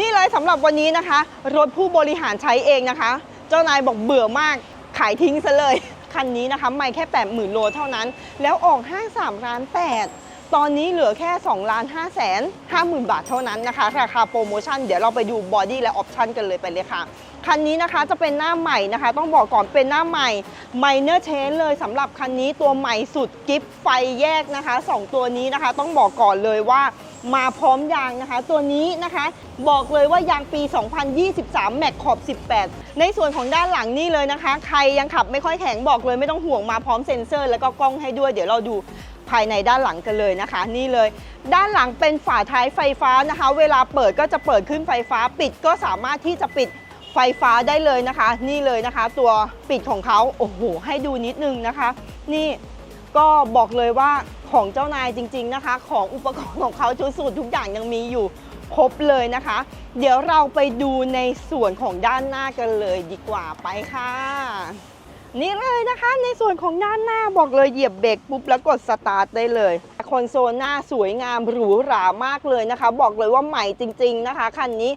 นี่เลยสำหรับวันนี้นะคะ รถผู้บริหารใช้เองนะคะ เจ้านายบอกเบื่อมากขายทิ้งซะเลย คันนี้นะคะไม่แค่ 8 0,000 โลเท่านั้น แล้วออกห้าง3ล้าน8ตอนนี้เหลือแค่2ล้าน5แสน5หมื่นบาทเท่านั้นนะคะ ราคาโปรโมชั่นเดี๋ยวเราไปดูบอดี้และออปชั่นกันเลยไปเลยค่ะคันนี้นะคะจะเป็นหน้าใหม่นะคะ ต้องบอกก่อนเป็นหน้าใหม่ไมเนอร์เชนเลยสำหรับคันนี้ตัวใหม่สุดกิฟไฟแยกนะคะสองตัวนี้นะคะ ต้องบอกก่อนเลยว่า มาพร้อมยางนะคะ ตัวนี้นะคะบอกเลยว่ายางปี 2023 แม็กขอบ 18 ในส่วนของด้านหลังนี่เลยนะคะ ใครยังขับไม่ค่อยแข็งบอกเลยไม่ต้องห่วงมาพร้อมเซ็นเซอร์ แล้วก็กล้องให้ด้วยเดี๋ยวเราดูภายในด้านหลังกันเลยนะคะ นี่เลย ด้านหลังเป็นฝาท้ายไฟฟ้านะคะ เวลาเปิดก็จะเปิดขึ้นไฟฟ้า ปิดก็สามารถที่จะปิดไฟฟ้าได้เลยนะคะ นี่เลยนะคะ ตัวปิดของเขาโอ้โหให้ดูนิดนึงนะคะ นี่ ก็บอกเลยว่าของเจ้านายจริง ๆนะคะ ของอุปกรณ์ของเขาชุดสูตรทุกอย่างยังมีอยู่ครบเลยนะคะ เดี๋ยวเราไปดูในส่วนของด้านหน้ากันเลยดีกว่าไปค่ะ นี่เลยนะคะในส่วนของด้านหน้าบอกเลยเหยียบเบรกปุ๊บแล้วกดสตาร์ทได้เลยคอนโซลหน้าสวยงามหรูหรามากเลยนะคะ บอกเลยว่าใหม่จริง ๆนะคะคันนี้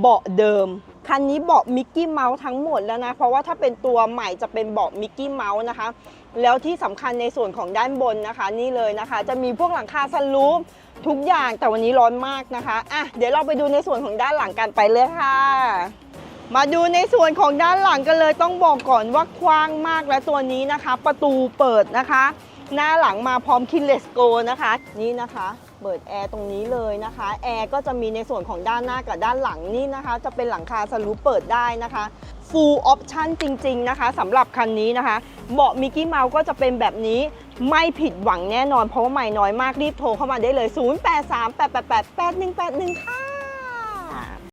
เบาะเดิม คันนี้เบาะมิกกี้เมาส์ทั้งหมดแล้วนะ เพราะว่าถ้าเป็นตัวใหม่จะเป็นเบาะมิกกี้เมาส์นะคะ แล้วที่สำคัญในส่วนของด้านบนนะคะ นี่เลยนะคะ จะมีพวกหลังคาสลูปทุกอย่างแต่วันนี้ร้อนมากนะคะอะเดี๋ยวเราไปดูในส่วนของด้านหลังกันไปเลยค่ะมาดูในส่วนของด้านหลังกันเลยต้องบอกก่อนว่ากว้างมากและตัวนี้นะคะ ประตูเปิดนะคะ หน้าหลังมาพร้อมคินเลสโกนะคะนี่นะคะเปิดแอร์ตรงนี้เลยนะคะแอร์ก็จะมีในส่วนของด้านหน้ากับด้านหลังนี่นะคะ จะเป็นหลังคาสลูปเปิดได้นะคะ full option จริง ๆ นะคะสำหรับคันนี้นะคะ เบาะมิกกี้เมาส์ก็จะเป็นแบบนี้ไม่ผิดหวังแน่นอน เพราะว่าใหม่น้อยมากรีบโทรเข้ามาได้เลย 0838888181ค่ะ